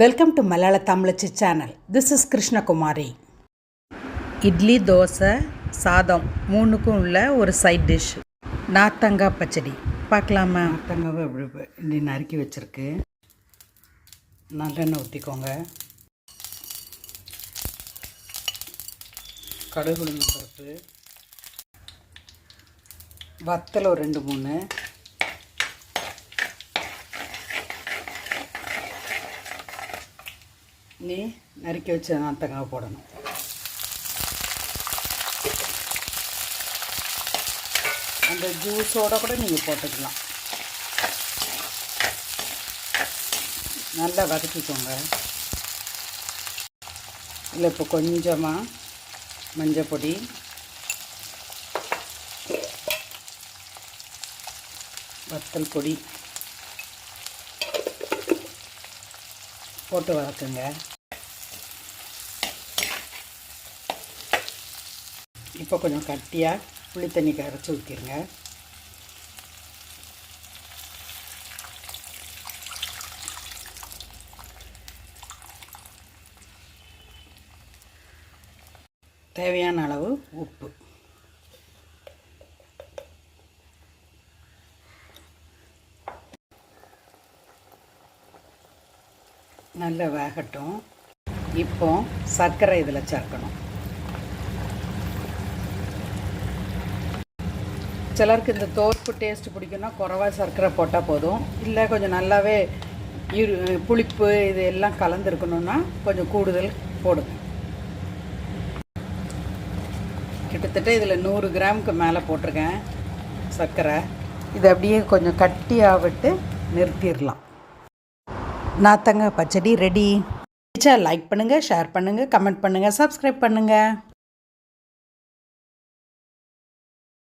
Welcome to Malayala Thamizhachi channel this is Krishnakumari idli dosa சாதம் மூணுக்கும் உள்ள ஒரு சைட் டிஷ் நாத்தங்காய் பச்சடி. பார்க்கலாமா? நாத்தங்காவை இப்படி இப்படி நறுக்கி வச்சுருக்கு. நல்லெண்ணெய் ஊற்றிக்கோங்க கடுகு உளுந்து பருப்பு. வத்தல் ஒரு ரெண்டு மூணு. நீ நறுக்கி வச்ச நாத்தங்காய் போடணும். அந்த ஜூஸோட கூட நீங்கள் போட்டுக்கலாம். நல்லா வதக்கிக்கோங்க. இல்லை இப்போ கொஞ்சமாக மஞ்சள் பொடி. வத்தல் பொடி. போட்டு வதக்குங்க. இப்போ கொஞ்சம் கட்டியாக புளி தண்ணி கரைச்சி ஊற்றிடுங்க தேவையான அளவு உப்பு. நல்லா வேகட்டும். இப்போ சர்க்கரை இதில் சேர்க்கணும். சிலருக்கு இந்த தோற்பு டேஸ்ட் பிடிக்கும்னா குறவா சர்க்கரை போட்டால் போதும். இல்லை கொஞ்சம் நல்லாவே இரு புளிப்பு இது எல்லாம் கலந்துருக்கணுன்னா கொஞ்சம் கூடுதல் போடுங்க கிட்டத்தட்ட இதில் நூறு கிராமுக்கு மேலே போட்டிருக்கேன் சர்க்கரை. இதை அப்படியே கொஞ்சம் கட்டியாக விட்டு நிறுத்திடலாம். நாத்தங்க பச்சடி ரெடி பிடிச்சா லைக் பண்ணுங்கள் ஷேர் பண்ணுங்கள் கமெண்ட் பண்ணுங்கள் சப்ஸ்கிரைப் பண்ணுங்கள்